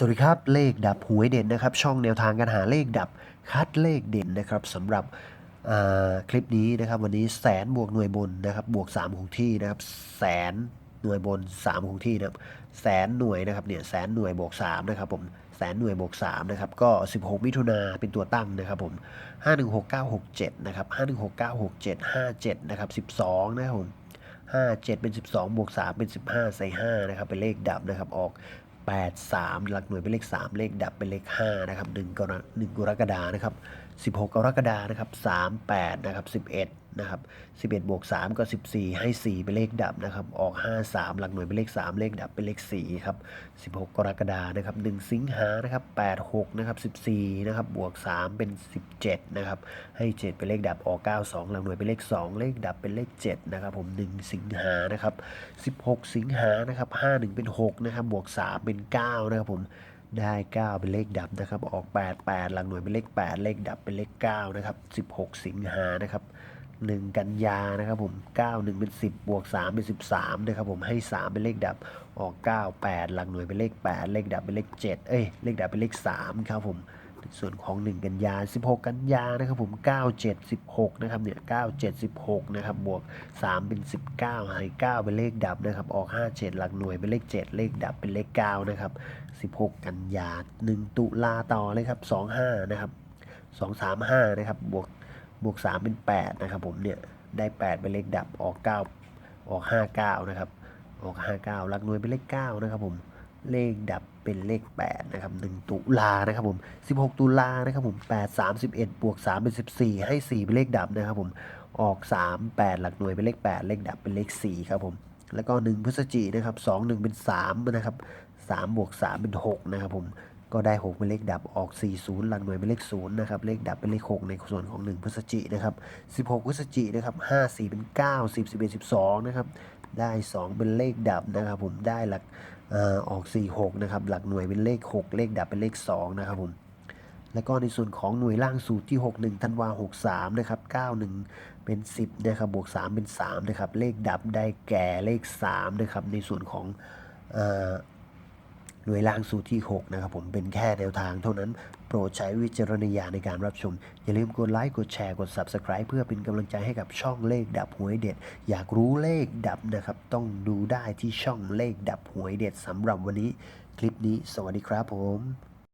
สวัสดีครับ เลขดับหวยเด่นนะครับ ช่องแนวทางการหาเลขดับคัดเลขเด่นนะครับสำหรับคลิปนี้นะครับวันนี้แสนบวกหน่วยบนนะครับบวก3คงที่นะครับแสนหน่วยบน3คงที่นะครับแสนหน่วยนะครับเนี่ยแสนหน่วยบวก3นะครับผมแสนหน่วยบวก3นะครับก็ 16 มิถุนาเป็นตัวตั้งนะครับผม516967นะครับ516967 57นะครับ12นะครับผม5 7 เป็น 12 บวก 3 เป็น 15 ใส่ 5 นะครับ เป็นเลขดับนะครับ ออก 8 3 หลักหน่วยเป็นเลข 3 เลขดับเป็นเลข5นะครับ1กร1กรกฎานะครับ 16 กรกฎานะครับ 3 8 นะครับ 11นะครับ11บวก3ก็ 14 ให้ 4 เป็นเลขดับนะครับ ออก 5 3 หลักหน่วยเป็นเลข 3 เลขดับเป็นเลข4ครับ16 กรกฎานะครับ1สิงหานะครับ8 6นะครับ14นะครับบวก 3 เป็น 17นะครับให้ 7 เป็นเลขดับออก 9 2 หลักหน่วยเป็นเลข 2 เลขดับเป็นเลข7นะครับผม1สิงหานะครับ16 สิงหานะครับ5 1 เป็น 6 นะครับ บวก 3 เป็น 9 นะครับผมได้ 9 เป็นเลขดับนะครับ ออก 8 8 หลักหน่วยเป็นเลข 8 เลขดับเป็นเลข 9 นะครับ 16 สิงหานะครับ 1 กันยานะครับผม 9 1 เป็น 10 บวก 3 เป็น 13นะครับผมให้ 3 เป็นเลขดับออก 9 8 หลักหน่วยเป็นเลข 8 เลขดับเป็นเลข 7 เอ้ย เลขดับเป็นเลข 3 ครับผมส่วนของ 1 กันยา 16 กันยานะครับผม 9 7 16 นะครับเนี่ย 9 7 16 นะครับ บวก 3 เป็น 19ให้9เป็นเลขดับนะครับ ออก 5 7 หลักหน่วยเป็นเลข 7 เลขดับเป็นเลข 9 นะครับ 16 กันยา 1 ตุลาต่อเลยครับ 25 นะครับ 2 3 5 นะครับ บวก บวก 3 เป็น 8 นะครับผมเนี่ย ได้ 8 เป็นเลขดับออก 9 ออก 59 นะครับ ออก 59หลักหน่วยเป็นเลข 9 นะครับผม เลขดับเป็นเลข 8 นะครับ 1 ตุลานะครับผม 16 ตุลานะครับผม 8 31 บวก 3 เป็น 14 ให้ 4 เป็นเลขดับนะครับผม ออก 3 8 หลักหน่วยเป็นเลข 8 เลขดับเป็นเลข 4 ครับผม แล้วก็ 1 พฤศจิกนะครับ 2 1 เป็น 3 นะครับ3บวก3เป็น 6 นะครับผม ก็ได้ 6 เป็นเลขดับออก 40 หลักหน่วยเป็นเลข 0 นะครับ เลขดับเป็นเลข 6 ในส่วนของ 1 พฤศจินะครับ 16 พฤศจินะครับ 5 4 เป็น 9 10 11 12 นะครับ ได้ 2 เป็นเลขดับนะครับผมได้หลักออก 4 6 นะครับ หลักหน่วยเป็นเลข 6 เลขดับเป็นเลข 2 นะครับผมแล้วก็ในส่วนของหน่วยล่างสูตรที่ 61ธันวา63 นะครับ 91 เป็น 10 นะครับ บวก 3 เป็น 3 นะครับ เลขดับได้แก่เลข 3 นะครับ ในส่วนของ หน่วยล่างสูตรที่ 6 นะครับผมเป็นแค่แนวทางเท่านั้น โปรดใช้วิจารณญาณในการรับชม อย่าลืมกดไลค์กดแชร์กด Subscribe เพื่อเป็นกำลังใจให้กับช่องเลขดับหวยเด็ด อยากรู้เลขดับนะครับ ต้องดูได้ที่ช่องเลขดับหวยเด็ดสำหรับวันนี้ คลิปนี้ สวัสดีครับผม